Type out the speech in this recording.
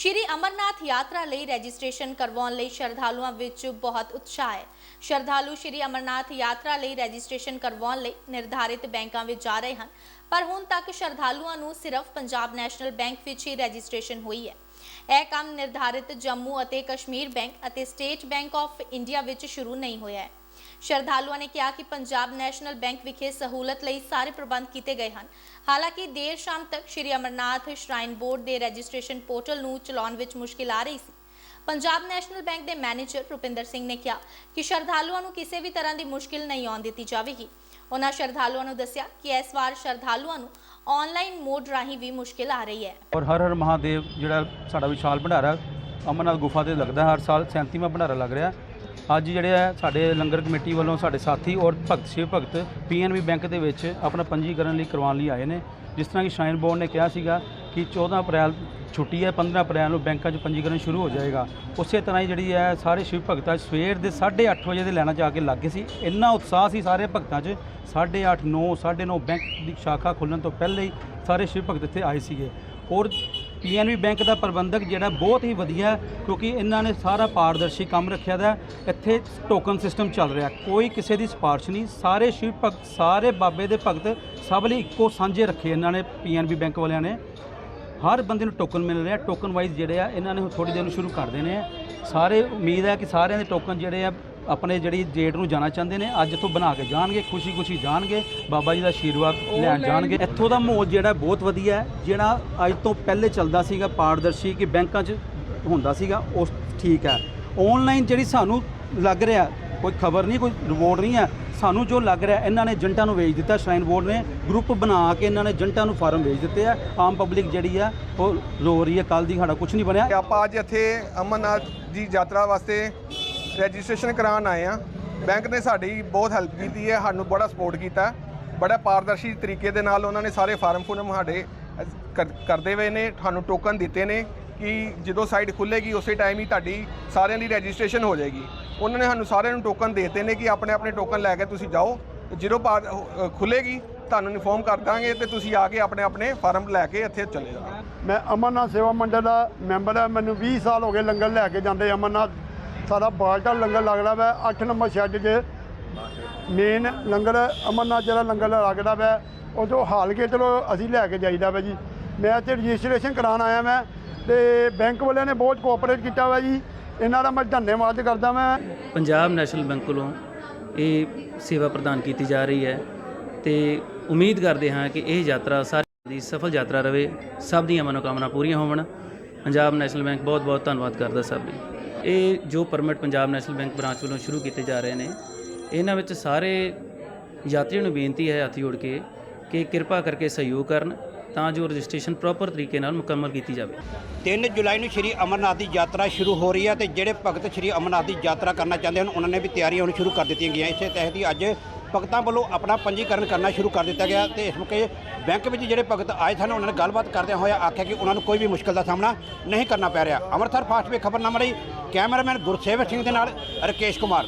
ਸ਼੍ਰੀ ਅਮਰਨਾਥ ਯਾਤਰਾ ਲਈ ਰਜਿਸਟ੍ਰੇਸ਼ਨ ਕਰਵਾਉਣ ਲਈ ਸ਼ਰਧਾਲੂਆਂ ਵਿੱਚ ਬਹੁਤ ਉਤਸ਼ਾਹ ਹੈ। ਸ਼ਰਧਾਲੂ ਸ਼੍ਰੀ ਅਮਰਨਾਥ ਯਾਤਰਾ ਲਈ ਰਜਿਸਟ੍ਰੇਸ਼ਨ ਕਰਵਾਉਣ ਲਈ ਨਿਰਧਾਰਿਤ ਬੈਂਕਾਂ ਵਿੱਚ ਜਾ ਰਹੇ ਹਨ, ਪਰ ਹੁਣ ਤੱਕ ਸ਼ਰਧਾਲੂਆਂ ਨੂੰ ਸਿਰਫ ਪੰਜਾਬ ਨੈਸ਼ਨਲ ਬੈਂਕ ਵਿੱਚ ਹੀ ਰਜਿਸਟ੍ਰੇਸ਼ਨ ਹੋਈ ਹੈ। ਇਹ ਕੰਮ ਨਿਰਧਾਰਿਤ ਜੰਮੂ ਅਤੇ ਕਸ਼ਮੀਰ ਬੈਂਕ ਅਤੇ ਸਟੇਟ ਬੈਂਕ ਆਫ ਇੰਡੀਆ ਵਿੱਚ ਸ਼ੁਰੂ ਨਹੀਂ ਹੋਇਆ ਹੈ। ਸ਼ਰਧਾਲੂਆਂ ਨੇ ਕਿਹਾ ਕਿ ਪੰਜਾਬ ਨੈਸ਼ਨਲ ਬੈਂਕ ਵਿਖੇ ਸਹੂਲਤ ਲਈ ਸਾਰੇ ਪ੍ਰਬੰਧ ਕੀਤੇ ਗਏ ਹਨ। ਹਾਲਾਂਕਿ ਦੇਰ ਸ਼ਾਮ ਤੱਕ ਸ਼੍ਰੀ ਅਮਰਨਾਥ ਸ਼ਰਾਈਨ ਬੋਰਡ ਦੇ ਰਜਿਸਟ੍ਰੇਸ਼ਨ ਪੋਰਟਲ ਨੂੰ ਚਲਾਉਣ ਵਿੱਚ ਮੁਸ਼ਕਿਲ ਆ ਰਹੀ ਸੀ। ਪੰਜਾਬ ਨੈਸ਼ਨਲ ਬੈਂਕ ਦੇ ਮੈਨੇਜਰ ਰੁਪਿੰਦਰ ਸਿੰਘ ਨੇ ਕਿਹਾ ਕਿ ਸ਼ਰਧਾਲੂਆਂ ਨੂੰ ਕਿਸੇ ਵੀ ਤਰ੍ਹਾਂ ਦੀ ਮੁਸ਼ਕਿਲ ਨਹੀਂ ਆਉਣ ਦਿੱਤੀ ਜਾਵੇਗੀ। ਉਹਨਾਂ ਸ਼ਰਧਾਲੂਆਂ ਨੂੰ ਦੱਸਿਆ ਕਿ ਇਸ ਵਾਰ ਸ਼ਰਧਾਲੂਆਂ ਨੂੰ ਆਨਲਾਈਨ ਮੋਡ ਰਾਹੀਂ ਵੀ ਮੁਸ਼ਕਿਲ ਆ ਰਹੀ ਹੈ। ਔਰ ਹਰ ਹਰ ਮਹਾਦੇਵ ਜਿਹੜਾ ਸਾਡਾ ਵਿਸ਼ਾਲ ਭੰਡਾਰਾ ਅਮਰਨਾਥ ਗੁਫਾ ਤੇ ਲੱਗਦਾ ਹਰ ਸਾਲ 37ਵਾਂ ਭੰਡਾਰਾ ਲੱਗ ਰਿਹਾ। ਅੱਜ ਜਿਹੜੇ ਆ ਸਾਡੇ ਲੰਗਰ ਕਮੇਟੀ ਵੱਲੋਂ ਸਾਡੇ ਸਾਥੀ ਔਰ ਭਗਤ, ਸ਼ਿਵ ਭਗਤ ਪੀਐਨਬੀ ਬੈਂਕ ਦੇ ਵਿੱਚ ਆਪਣਾ ਪੰਜੀਕਰਨ ਲਈ ਕਰਵਾਉਣ ਲਈ ਆਏ ਨੇ। ਜਿਸ ਤਰ੍ਹਾਂ ਕਿ ਸ਼ਾਈਨ ਬੋਰਡ ਨੇ ਕਿਹਾ ਸੀਗਾ ਕਿ 14 ਅਪ੍ਰੈਲ ਛੁੱਟੀ ਹੈ 15 ਅਪ੍ਰੈਲ ਨੂੰ ਬੈਂਕਾਂ 'ਚ ਪੰਜੀਕਰਨ ਸ਼ੁਰੂ ਹੋ ਜਾਏਗਾ। ਉਸੇ ਤਰ੍ਹਾਂ ਹੀ ਜਿਹੜੀ ਹੈ, ਸਾਰੇ ਸ਼ਿਵ ਭਗਤਾਂ ਸਵੇਰ ਦੇ 8:30 ਵਜੇ ਦੇ ਲੈਣਾ ਆ ਕੇ ਲੱਗੇ ਸੀ। ਇੰਨਾ ਉਤਸ਼ਾਹ ਸੀ ਸਾਰੇ ਭਗਤਾਂ 'ਚ 8:30 9 9:30 ਬੈਂਕ ਦੀ ਸ਼ਾਖਾ ਖੁੱਲਣ ਤੋਂ ਪਹਿਲੇ ਹੀ ਸਾਰੇ ਸ਼ਿਵ ਭਗਤ ਇੱਥੇ ਆਏ ਸੀਗੇ। ਔਰ ਪੀਐਨਬੀ ਬੈਂਕ ਦਾ ਪ੍ਰਬੰਧਕ ਜਿਹੜਾ ਬਹੁਤ ਹੀ ਵਧੀਆ ਕਿਉਂਕਿ ਇਹਨਾਂ ਨੇ ਸਾਰਾ ਪਾਰਦਰਸ਼ੀ ਕੰਮ ਰੱਖਿਆ ਦਾ ਇੱਥੇ ਟੋਕਨ ਸਿਸਟਮ ਚੱਲ ਰਿਹਾ ਕੋਈ ਕਿਸੇ ਦੀ ਸਿਫਾਰਿਸ਼ ਨਹੀਂ, ਸਾਰੇ ਸ਼ਿਵ ਭਗਤ, ਸਾਰੇ ਬਾਬੇ ਦੇ ਭਗਤ ਸਭ ਲਈ ਇੱਕੋ ਸਾਂਝੇ ਰੱਖੇ ਇਹਨਾਂ ਨੇ, ਪੀਐਨਬੀ ਬੈਂਕ ਵਾਲਿਆਂ ਨੇ। ਹਰ ਬੰਦੇ ਨੂੰ ਟੋਕਨ ਮਿਲ ਰਿਹਾ ਟੋਕਨ ਵਾਈਜ਼ ਜਿਹੜੇ ਆ ਇਹਨਾਂ ਨੇ ਥੋੜੀ ਦੇਰ ਨੂੰ ਸ਼ੁਰੂ ਕਰ ਦੇਣੇ ਆ। ਸਾਰੇ ਉਮੀਦ ਹੈ ਕਿ ਸਾਰਿਆਂ ਦੇ ਟੋਕਨ ਜਿਹੜੇ ਆ ਆਪਣੇ ਜਿਹੜੀ ਡੇਟ ਨੂੰ ਜਾਣਾ ਚਾਹੁੰਦੇ ਨੇ ਅੱਜ ਤੋਂ ਬਣਾ ਕੇ ਜਾਣਗੇ ਖੁਸ਼ੀ ਖੁਸ਼ੀ ਜਾਣਗੇ ਬਾਬਾ ਜੀ ਦਾ ਆਸ਼ੀਰਵਾਦ ਲੈਣ ਜਾਣਗੇ। ਇੱਥੋਂ ਦਾ ਮਾਹੌਲ ਜਿਹੜਾ ਬਹੁਤ ਵਧੀਆ ਹੈ ਜਿਹੜਾ ਅੱਜ ਤੋਂ ਪਹਿਲੇ ਚੱਲਦਾ ਸੀਗਾ ਪਾਰਦਰਸ਼ੀ ਕਿ ਬੈਂਕਾਂ 'ਚ ਹੁੰਦਾ ਸੀਗਾ ਉਸ ਠੀਕ ਹੈ। ਆਨਲਾਈਨ ਜਿਹੜੀ ਸਾਨੂੰ ਲੱਗ ਰਿਹਾ ਕੋਈ ਖਬਰ ਨਹੀਂ ਕੋਈ ਰਿਪੋਰਟ ਨਹੀਂ ਹੈ। ਸਾਨੂੰ ਜੋ ਲੱਗ ਰਿਹਾ, ਇਹਨਾਂ ਨੇ ਏਜੰਟਾਂ ਨੂੰ ਵੇਚ ਦਿੱਤਾ, ਸ਼ਰਾਈਨ ਬੋਰਡ ਨੇ ਗਰੁੱਪ ਬਣਾ ਕੇ ਇਹਨਾਂ ਨੇ ਏਜੰਟਾਂ ਨੂੰ ਫਾਰਮ ਵੇਚ ਦਿੱਤੇ ਆ। ਆਮ ਪਬਲਿਕ ਜਿਹੜੀ ਆ, ਉਹ ਰੋ ਰਹੀ ਹੈ ਕੱਲ ਦੀ ਸਾਡਾ ਕੁਝ ਨਹੀਂ ਬਣਿਆ। ਆਪਾਂ ਅੱਜ ਇੱਥੇ ਅਮਰਨਾਥ ਦੀ ਯਾਤਰਾ ਵਾਸਤੇ ਰਜਿਸਟ੍ਰੇਸ਼ਨ ਕਰਾਉਣ ਆਏ ਆ। ਬੈਂਕ ਨੇ ਸਾਡੀ ਬਹੁਤ ਹੈਲਪ ਕੀਤੀ ਹੈ, ਸਾਨੂੰ ਬੜਾ ਸਪੋਰਟ ਕੀਤਾ। ਬੜਾ ਪਾਰਦਰਸ਼ੀ ਤਰੀਕੇ ਦੇ ਨਾਲ ਉਹਨਾਂ ਨੇ ਸਾਰੇ ਫਾਰਮ ਫੁਰਮ ਸਾਡੇ ਕਰਦੇ ਹੋਏ ਨੇ ਤੁਹਾਨੂੰ ਟੋਕਨ ਦਿੱਤੇ ਨੇ ਕਿ ਜਦੋਂ ਸਾਈਟ ਖੁੱਲੇਗੀ, ਉਸੇ ਟਾਈਮ ਹੀ ਤੁਹਾਡੀ ਸਾਰਿਆਂ ਦੀ ਰਜਿਸਟ੍ਰੇਸ਼ਨ ਹੋ ਜਾਏਗੀ। ਉਹਨਾਂ ਨੇ ਸਾਨੂੰ ਸਾਰਿਆਂ ਨੂੰ ਟੋਕਨ ਦਿੱਤੇ ਨੇ ਕਿ ਆਪਣੇ ਆਪਣੇ ਟੋਕਨ ਲੈ ਕੇ ਤੁਸੀਂ ਜਾਓ। ਜਦੋਂ ਪਾ- ਅ, ਖੁੱਲੇਗੀ ਤੁਹਾਨੂੰ ਇਨਫੋਰਮ ਕਰ ਦਾਂਗੇ ਤੇ ਤੁਸੀਂ ਆ ਕੇ ਆਪਣੇ ਆਪਣੇ ਫਾਰਮ ਲੈ ਕੇ ਇੱਥੇ ਚਲੇ ਜਾਣਾ ਮੈਂ ਅਮਰਨਾਥ ਸੇਵਾ ਮੰਡਲ ਦਾ ਮੈਂਬਰ ਹਾਂ ਮੈਨੂੰ 20 ਸਾਲ ਹੋ ਗਏ ਲੰਗਰ ਲੈ ਕੇ ਜਾਂਦੇ ਅਮਰਨਾਥ। ਸਾਡਾ ਬਾਲਟਾ ਲੰਗਰ ਲੱਗਦਾ ਵੈ 8 ਨੰਬਰ ਸ਼ੈੱਡ 'ਚ। ਮੇਨ ਲੰਗਰ ਅਮਰਨਾਥ ਜਿਹੜਾ ਲੰਗਰ ਲੱਗਦਾ ਵਾ ਉਹ ਤੋਂ ਹਾਲ ਕੇ ਚਲੋ ਅਸੀਂ ਲੈ ਕੇ ਜਾਈਦਾ ਵਾ ਜੀ। ਮੈਂ ਇੱਥੇ ਰਜਿਸਟ੍ਰੇਸ਼ਨ ਕਰਾਉਣ ਆਇਆ ਮੈਂ ਤੇ ਬੈਂਕ ਵਾਲਿਆਂ ਨੇ ਬਹੁਤ ਕੋਆਪਰੇਟ ਕੀਤਾ ਵਾ ਜੀ। ਇਹਨਾਂ ਦਾ ਮੈਂ ਧੰਨਵਾਦ ਕਰਦਾ ਮੈਂ। ਪੰਜਾਬ ਨੈਸ਼ਨਲ ਬੈਂਕ ਵੱਲੋਂ ਇਹ ਸੇਵਾ ਪ੍ਰਦਾਨ ਕੀਤੀ ਜਾ ਰਹੀ ਹੈ ਤੇ ਉਮੀਦ ਕਰਦੇ ਹਾਂ ਕਿ ਇਹ ਯਾਤਰਾ ਸਾਰਿਆਂ ਦੀ ਸਫਲ ਯਾਤਰਾ ਰਹੇ ਸਭ ਦੀਆਂ ਮਨੋਕਾਮਨਾ ਪੂਰੀਆਂ ਹੋਵਣ। ਪੰਜਾਬ ਨੈਸ਼ਨਲ ਬੈਂਕ ਬਹੁਤ ਬਹੁਤ ਧੰਨਵਾਦ ਕਰਦਾ ਸਭ ਦੀ। ਇਹ ਜੋ permit Punjab national bank branch ਵੱਲੋਂ ਸ਼ੁਰੂ ਕੀਤੇ ਜਾ ਰਹੇ ਨੇ, ਇਹਨਾਂ ਵਿੱਚ ਸਾਰੇ ਯਾਤਰੀਆਂ ਨੂੰ ਬੇਨਤੀ ਹੈ ਹੱਥ ਜੋੜ ਕੇ ਕਿ ਕਿਰਪਾ ਕਰਕੇ ਸਹਿਯੋਗ ਕਰਨ। ਤਾਂ ਜੋ ਰਜਿਸਟ੍ਰੇਸ਼ਨ ਪ੍ਰੋਪਰ ਤਰੀਕੇ ਨਾਲ ਮੁਕੰਮਲ ਕੀਤੀ ਜਾਵੇ। 3 ਜੁਲਾਈ ਨੂੰ ਸ਼੍ਰੀ ਅਮਰਨਾਥ ਦੀ ਯਾਤਰਾ ਸ਼ੁਰੂ ਹੋ ਰਹੀ ਹੈ ਤੇ ਜਿਹੜੇ ਭਗਤ ਸ਼੍ਰੀ ਅਮਰਨਾਥ ਦੀ ਯਾਤਰਾ ਕਰਨਾ ਚਾਹੁੰਦੇ ਹਨ, ਉਹਨਾਂ ਨੇ ਵੀ ਤਿਆਰੀਆਂ ਹੁਣ ਸ਼ੁਰੂ ਕਰ ਦਿੱਤੀਆਂ ਗਈਆਂ। ਇਸੇ ਤਹਿਤ ਹੀ ਅੱਜ ਭਗਤਾਂ ਵੱਲੋਂ ਆਪਣਾ ਪੰਜੀਕਰਨ ਕਰਨਾ ਸ਼ੁਰੂ ਕਰ ਦਿੱਤਾ ਗਿਆ ਤੇ ਇਸ ਮੌਕੇ ਬੈਂਕ ਵਿੱਚ ਜਿਹੜੇ ਭਗਤ ਆਏ ਸਨ, ਉਹਨਾਂ ਨੇ ਗੱਲਬਾਤ ਕਰਦਿਆਂ ਹੋਇਆ ਆਖਿਆ ਕਿ ਉਹਨਾਂ ਨੂੰ ਕੋਈ ਵੀ ਮੁਸ਼ਕਲ ਦਾ ਸਾਹਮਣਾ ਨਹੀਂ ਕਰਨਾ ਪੈ ਰਿਹਾ। ਅੰਮ੍ਰਿਤਸਰ ਫਾਸਟ ਵੇ ਖਬਰਨਾਮਾ ਲਈ ਕੈਮਰਾਮੈਨ ਗੁਰਸੇਵਕ ਸਿੰਘ ਦੇ ਨਾਲ ਰਕੇਸ਼ ਕੁਮਾਰ।